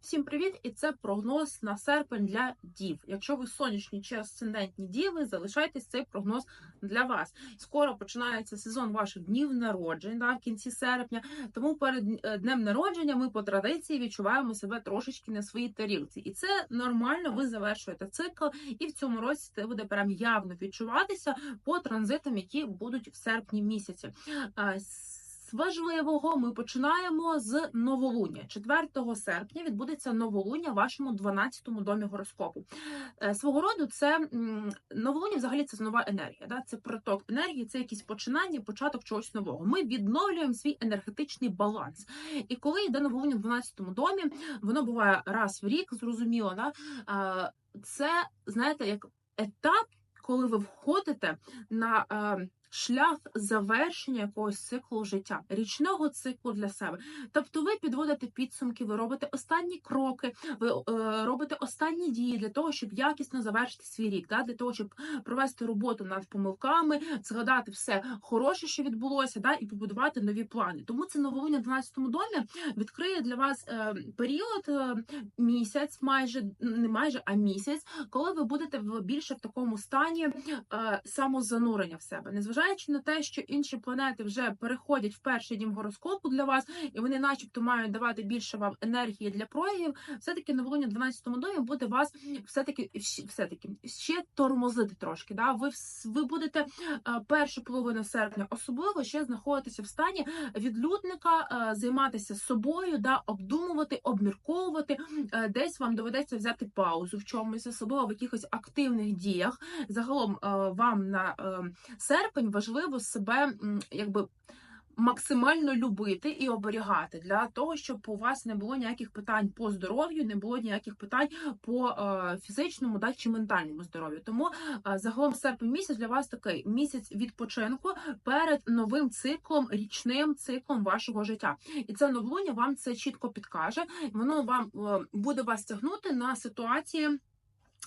Всім привіт! І це прогноз на серпень для дів. Якщо ви сонячні чи асцендентні діви, залишайтесь цей прогноз для вас. Скоро починається сезон ваших днів народжень, да, в кінці серпня. Тому перед е, днем народження ми по традиції відчуваємо себе трошечки на своїй тарілці, і це нормально. Ви завершуєте цикл, і в цьому році це буде прям явно відчуватися по транзитам, які будуть в серпні місяці. З ми починаємо з новолуння. 4 серпня відбудеться новолуння в вашому 12-му домі гороскопу. Е, Свого роду це новолуння взагалі це нова енергія. Да? Це проток енергії, це якісь починання, початок чогось нового. Ми відновлюємо свій енергетичний баланс. І коли йде новолуння в 12-му домі, воно буває раз в рік, зрозуміло. Да? Це знаєте, як етап, коли ви входите на. Шлях завершення якогось циклу життя, річного циклу для себе. Тобто, ви підводите підсумки, ви робите останні кроки, ви е, робите останні дії для того, щоб якісно завершити свій рік, да? для того, щоб провести роботу над помилками, згадати все хороше, що відбулося, да? і побудувати нові плани. Тому це новолуння в 12-му домі відкриє для вас е, період е, місяць, майже не майже, а місяць, коли ви будете в більше в такому стані самозанурення в себе, незважаючи на те, що інші планети вже переходять в перший дім гороскопу для вас, і вони, начебто, мають давати більше вам енергії для проявів. Все таки новолуння в 12-му домі буде вас все таки все таки ще тормозити трошки. Да, ви ви будете е, першу половину серпня, особливо ще знаходитися в стані відлюдника, е, займатися собою, да, обдумувати, обмірковувати. Е, Десь вам доведеться взяти паузу в чомусь, особливо в якихось активних діях. Загалом вам на е, важливо себе якби. Максимально любити і оберігати для того, щоб у вас не було ніяких питань по здоров'ю, не було ніяких питань по е, фізичному да, чи ментальному здоров'ю. Тому е, загалом серпень місяць для вас такий місяць відпочинку перед новим циклом, річним циклом вашого життя. І це новлуння вам це чітко підкаже. Воно вам е, буде вас тягнути на ситуації.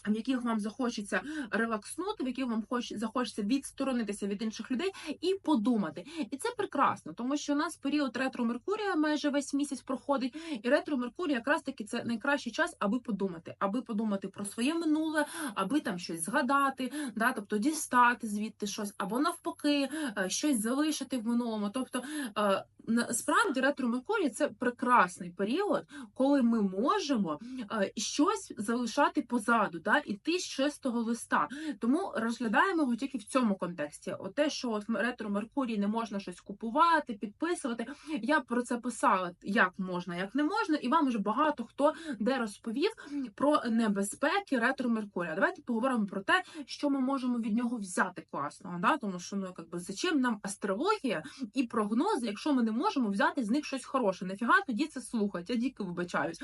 В яких вам захочеться релакснути, в яких вам хоч захочеться відсторонитися від інших людей і подумати. І це прекрасно, тому що у нас період ретро Меркурія майже весь місяць проходить, і ретро Меркурія якраз таки це найкращий час, аби подумати, аби подумати про своє минуле, аби там щось згадати, да, тобто дістати звідти щось, або навпаки, е, щось залишити в минулому. Тобто е, насправді ретро Меркурій це прекрасний період, коли ми можемо е, щось залишати позаду, да, іти з чистого листа. Тому розглядаємо його тільки в цьому контексті. От те, що от ретро Меркурій не можна щось купувати, підписувати. Я про це писала, як можна, як не можна, і вам вже багато хто де розповів про небезпеки ретро Меркурія. Давайте поговоримо про те, що ми можемо від нього взяти класного. Да? Тому що ну якби зачем нам астрологія і прогнози, якщо ми не можемо взяти з них щось хороше. Нафіга тоді це слухати? Я дико вибачаюсь.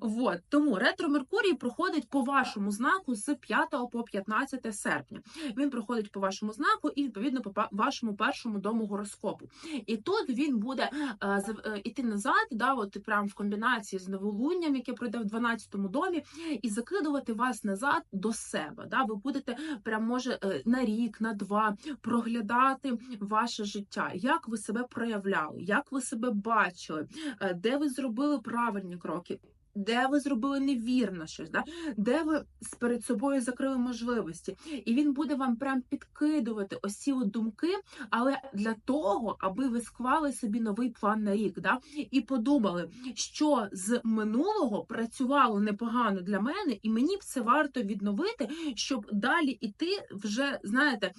Вот. Тому ретро Меркурій проходить по вашому знаку з 5 по 15 серпня. Він проходить по вашому знаку і відповідно по вашому першому дому гороскопу. І тут він буде е, е, іти назад, да, от прям в комбінації з новолунням, яке пройде в 12-му домі, і закидувати вас назад до себе. Да? Ви будете прям може е, на рік, на два проглядати ваше життя, як ви себе проявляли, як ви себе бачили, е, де ви зробили правильні кроки. Де ви зробили невірно щось, да? де ви перед собою закрили можливості, і він буде вам прям підкидувати ось ці от думки, але для того, аби ви склали собі новий план на рік, да? і подумали, що з минулого працювало непогано для мене, і мені б це варто відновити, щоб далі іти вже знаєте,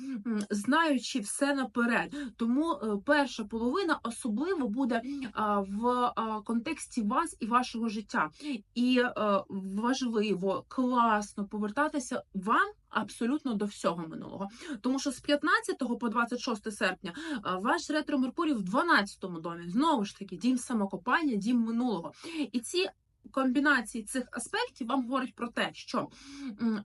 знаючи все наперед. Тому е, перша половина особливо буде в контексті вас і вашого життя. І е, важливо, класно повертатися вам. Абсолютно до всього минулого, тому що з 15 по 26 серпня е, ваш ретро Меркурій в 12 домі знову ж таки дім самокопання, дім минулого, і ці комбінації цих аспектів вам говорять про те, що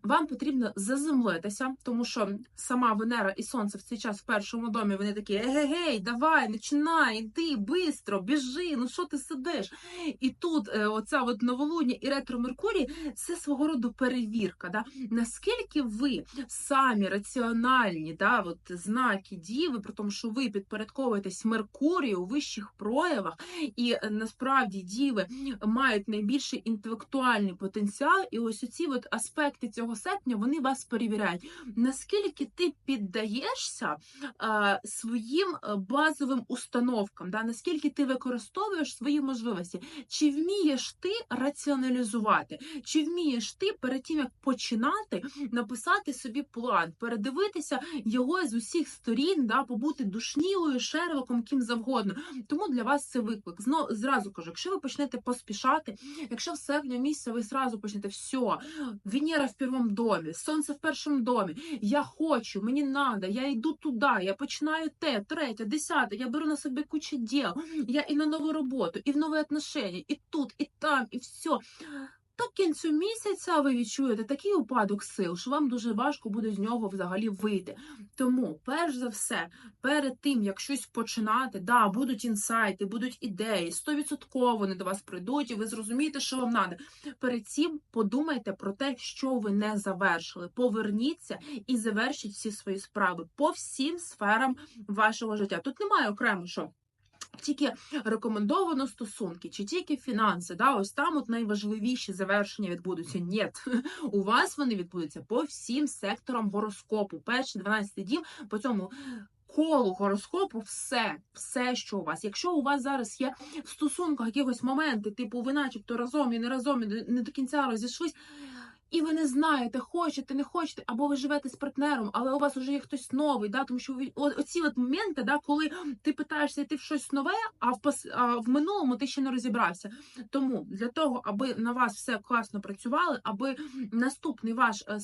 вам потрібно заземлитися, тому що сама Венера і Сонце в цей час в першому домі вони такі егегей, давай, починай, іди, бистро, біжи, ну що ти сидиш? І тут е, оця от новолуння і ретро Меркурій це свого роду перевірка. Да? Наскільки ви самі раціональні, да, от знаки діви, при тому, що ви підпорядковуєтесь Меркурію у вищих проявах, і е, насправді діви мають найбільш більший інтелектуальний потенціал, і ось оці от аспекти цього серпня вони вас перевіряють. Наскільки ти піддаєшся е, своїм е, базовим установкам, да? наскільки ти використовуєш свої можливості, чи вмієш ти раціоналізувати, чи вмієш ти перед тим як починати написати собі план, передивитися його з усіх сторін, да, побути душнілою, шерлоком, ким завгодно. Тому для вас це виклик. Знову зразу кажу, якщо ви почнете поспішати, якщо в серпні місяця ви зразу почнете все, Венера в першому домі, сонце в першому домі. Я хочу, мені надо, я йду туди, я починаю те, третє, десяте, я беру на себе кучу діл, я і на нову роботу, і в нові отношення, і тут, і там, і все. К кінцю місяця ви відчуєте такий упадок сил, що вам дуже важко буде з нього взагалі вийти. Тому, перш за все, перед тим як щось починати, да, будуть інсайти, будуть ідеї, 100% вони до вас прийдуть, і ви зрозумієте, що вам треба. Перед цим подумайте про те, що ви не завершили. Поверніться і завершіть всі свої справи по всім сферам вашого життя. Тут немає окремо що. Тільки рекомендовано стосунки, чи тільки фінанси, да, ось там от найважливіші завершення відбудуться. Ні, у вас вони відбудуться по всім секторам гороскопу. Перші 12 днів по цьому колу гороскопу все, все, що у вас. Якщо у вас зараз є в стосунках якихось моменти, типу ви начебто разом і не разом, і не до кінця розійшлись. І ви не знаєте, хочете, не хочете, або ви живете з партнером, але у вас вже є хтось новий, да, тому що ви оці от моменти, да, коли ти питаєшся йти в щось нове, а в пос, а в минулому ти ще не розібрався. Тому для того, аби на вас все класно працювало, аби наступний ваш е,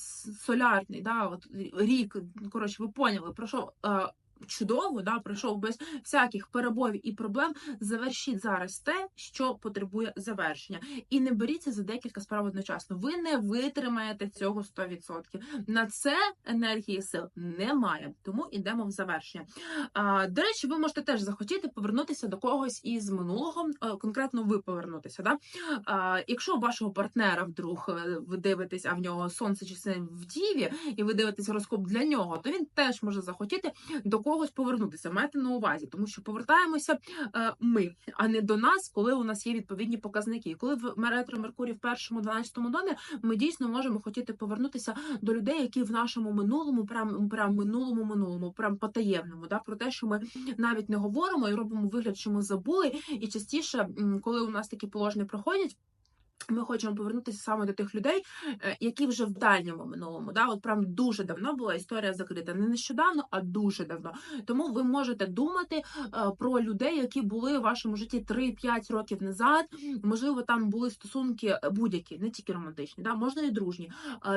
солярний, да, от рік, коротше, ви поняли, пройшов. е, Чудово, да, пройшов без всяких перебоїв і проблем. Завершіть зараз те, що потребує завершення, і не беріться за декілька справ одночасно. Ви не витримаєте цього 100%. На це енергії сил немає, тому йдемо в завершення. А, до речі, ви можете теж захотіти повернутися до когось із минулого, е, конкретно ви повернутися. Да? А, якщо вашого партнера вдруг е, ви дивитесь, а в нього сонце чи в діві, і ви дивитесь гороскоп для нього, то він теж може захотіти до когось повернутися. Майте на увазі, тому що повертаємося е, ми, а не до нас, коли у нас є відповідні показники. Коли в ретро Меркурій в першому 12-му домі, ми дійсно можемо хотіти повернутися до людей, які в нашому минулому, прям прям минулому, минулому, прям потаємному, да про те, що ми навіть не говоримо і робимо вигляд, що ми забули. І частіше, коли у нас такі положення проходять. Ми хочемо повернутися саме до тих людей, е, які вже в дальньому минулому. Да? От прям дуже давно була історія закрита. Не нещодавно, а дуже давно. Тому ви можете думати е, про людей, які були в вашому житті 3-5 років назад. Можливо, там були стосунки е, будь-які, не тільки романтичні, да? можна і дружні,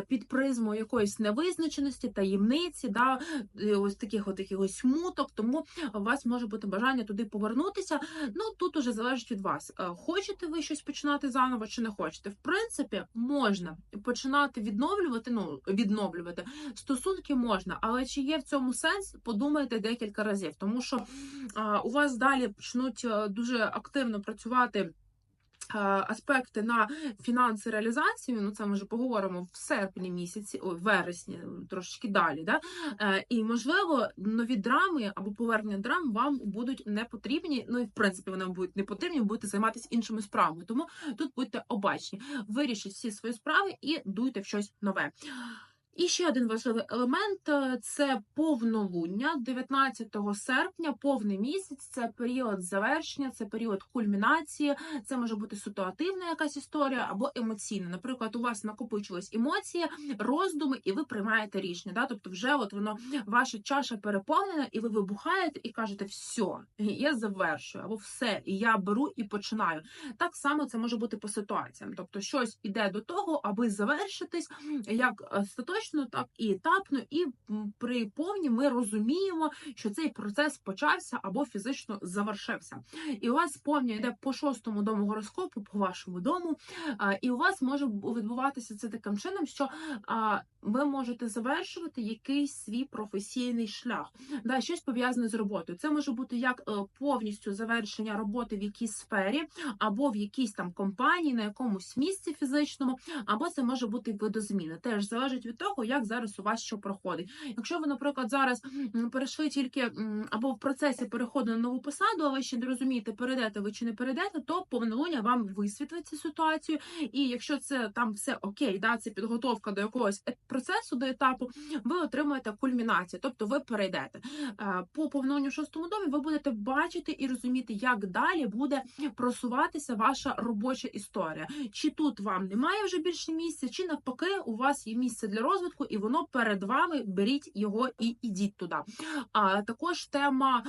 під призмою якоїсь невизначеності, таємниці, да? ось таких от якихось смуток. Тому у вас може бути бажання туди повернутися. Ну тут уже залежить від вас. Хочете ви щось починати заново чи не хочете? В принципі, можна починати відновлювати. Ну відновлювати стосунки можна, але чи є в цьому сенс? Подумайте декілька разів, тому що а, у вас далі почнуть е, дуже активно працювати. А, Аспекти на фінанси реалізацію, ну це ми вже поговоримо в серпні місяці, ой, вересні, трошечки далі. Да? Е, і можливо, нові драми або повернення драм вам будуть не потрібні. Ну і в принципі вони вам будуть не потрібні, будете займатися іншими справами. Тому тут будьте обачні, вирішіть всі свої справи і дуйте в щось нове. І ще один важливий елемент е, це повнолуння 19 серпня, повний місяць. Це період завершення, це період кульмінації. Це може бути ситуативна якась історія або емоційна. Наприклад, у вас накопичились емоції, роздуми, і ви приймаєте рішення. Да? Тобто, вже от воно ваша чаша переповнена, і ви вибухаєте і кажете, все, я завершую, або все, і я беру і починаю. Так само це може бути по ситуаціям. Тобто, щось іде до того, аби завершитись як остаточно, так і етапно, і при повні ми розуміємо, що цей процес почався або фізично завершився. І у вас повня йде по шостому дому гороскопу, по вашому дому, і у вас може відбуватися це таким чином, що ви можете завершувати якийсь свій професійний шлях, да, щось пов'язане з роботою. Це може бути як е, повністю завершення роботи в якійсь сфері, або в якійсь там компанії, на якомусь місці фізичному, або це може бути видозміна. Теж залежить від того, того, як зараз у вас що проходить. Якщо ви, наприклад, зараз перейшли тільки або в процесі переходу на нову посаду, а ви ще не розумієте, перейдете ви чи не перейдете, то повнолуння вам висвітлить цю ситуацію. І якщо це там все окей, да, це підготовка до якогось е- процесу, до етапу, ви отримуєте кульмінацію, тобто ви перейдете. Е, По повнолунню шостому домі ви будете бачити і розуміти, як далі буде просуватися ваша робоча історія. Чи тут вам немає вже більше місця, чи навпаки, у вас є місце для розвитку, і воно перед вами. Беріть його і ідіть туди. А також тема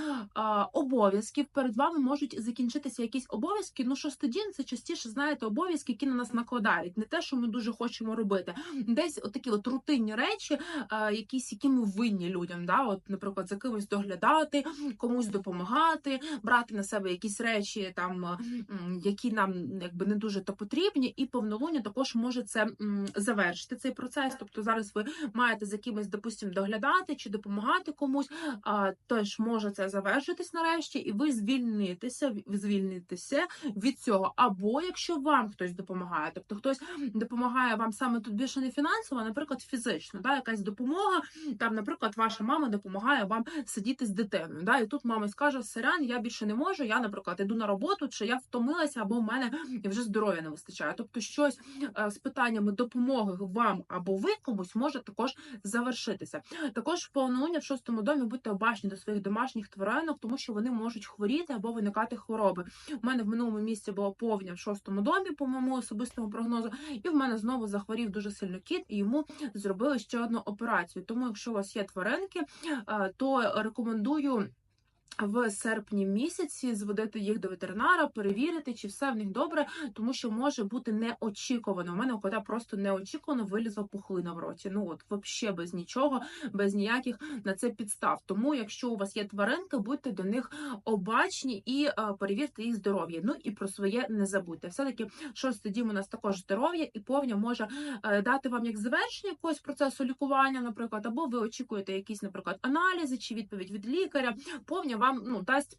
обов'язків. Перед вами можуть закінчитися якісь обов'язки. Ну, шостодін це частіше знаєте обов'язки, які на нас накладають. Не те, що ми дуже хочемо робити. Десь отакі от рутинні речі, якісь які ми винні людям. Да? От, наприклад, за кимось доглядати, комусь допомагати, брати на себе якісь речі, там які нам якби не дуже то потрібні, і повнолуння також може це завершити цей процес. Тобто зараз ви маєте за кимось, допустим, доглядати чи допомагати комусь, теж може це завершитись нарешті, і ви звільнитеся, звільнитеся від цього. Або якщо вам хтось допомагає, тобто хтось допомагає вам саме тут більше не фінансово, а, наприклад, фізично, да, якась допомога. Там, наприклад, ваша мама допомагає вам сидіти з дитиною. Да, і тут мама скаже: Сирян, я більше не можу. Я, наприклад, іду на роботу, чи я втомилася, або в мене вже здоров'я не вистачає. Тобто, щось е, з питаннями допомоги вам або ви комусь може також завершитися. Також в повнолуння в шостому домі будьте обачні до своїх домашніх тваринок, тому що вони можуть хворіти або виникати хвороби. У мене в минулому місці була повня в шостому домі, по моєму особистому прогнозу, і в мене знову захворів дуже сильно кіт, і йому зробили ще одну операцію. Тому, якщо у вас є тваринки, е, то рекомендую. В серпні місяці зводити їх до ветеринара, перевірити, чи все в них добре, тому що може бути неочікувано. У мене кота просто неочікувано вилізла пухлина в роті. Ну от взагалі без нічого, без ніяких на це підстав. Тому, якщо у вас є тваринки, будьте до них обачні і е, перевірте їх здоров'я. Ну і про своє не забудьте. Все таки шостий дім у нас також здоров'я, і повня може е, дати вам як завершення якогось процесу лікування, наприклад, або ви очікуєте якісь, наприклад, аналізи чи відповідь від лікаря. Повня вам ну дасть.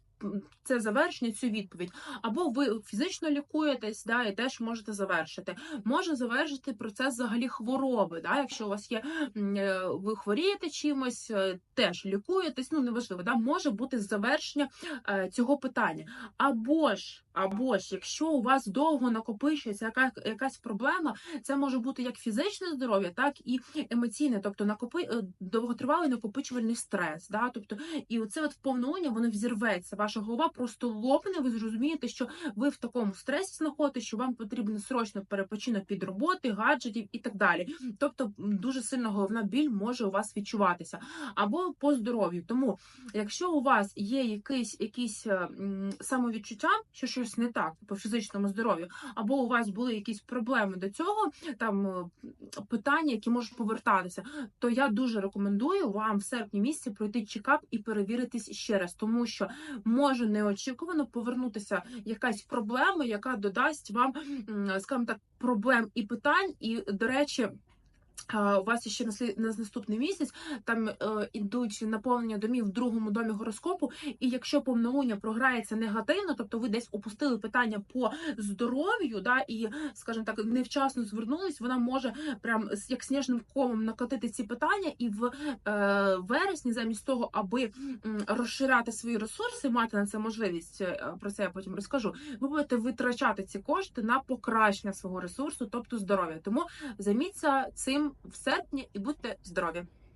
Це завершення, цю відповідь, або ви фізично лікуєтесь, да, і теж можете завершити. Може завершити процес взагалі хвороби. Да, якщо у вас є е, ви хворієте чимось, е, теж лікуєтесь. Ну неважливо, да, може бути завершення е, цього питання. Або ж, або ж, якщо у вас довго накопичується яка, якась проблема, це може бути як фізичне здоров'я, так і емоційне, тобто накопи е, довготривалий накопичувальний стрес. Да, тобто, і оце от повнолуння воно взірветься. Ваша голова просто лопне. Ви зрозумієте, що ви в такому стресі знаходитесь, що вам потрібен срочно перепочинок від роботи, гаджетів і так далі. Тобто, дуже сильна головна біль може у вас відчуватися або по здоров'ю. Тому, якщо у вас є якийсь якісь е, самовідчуття, що щось не так по фізичному здоров'ю, або у вас були якісь проблеми до цього, там е, питання, які можуть повертатися, то я дуже рекомендую вам в серпні місяці пройти чекап і перевіритись ще раз, тому що може неочікувано повернутися якась проблема, яка додасть вам, скажімо так, проблем і питань. І, до речі. У вас ще на наступний місяць там е, ідуть наповнення домів в другому домі гороскопу, і якщо повнолуння програється негативно, тобто ви десь опустили питання по здоров'ю, да, і, скажімо так, невчасно звернулись, вона може прям як сніжним комом накотити ці питання, і в е, вересні, замість того, аби розширяти свої ресурси, мати на це можливість, е, про це я потім розкажу. Ви будете витрачати ці кошти на покращення свого ресурсу, тобто здоров'я. Тому займіться цим в серпні і будьте здорові.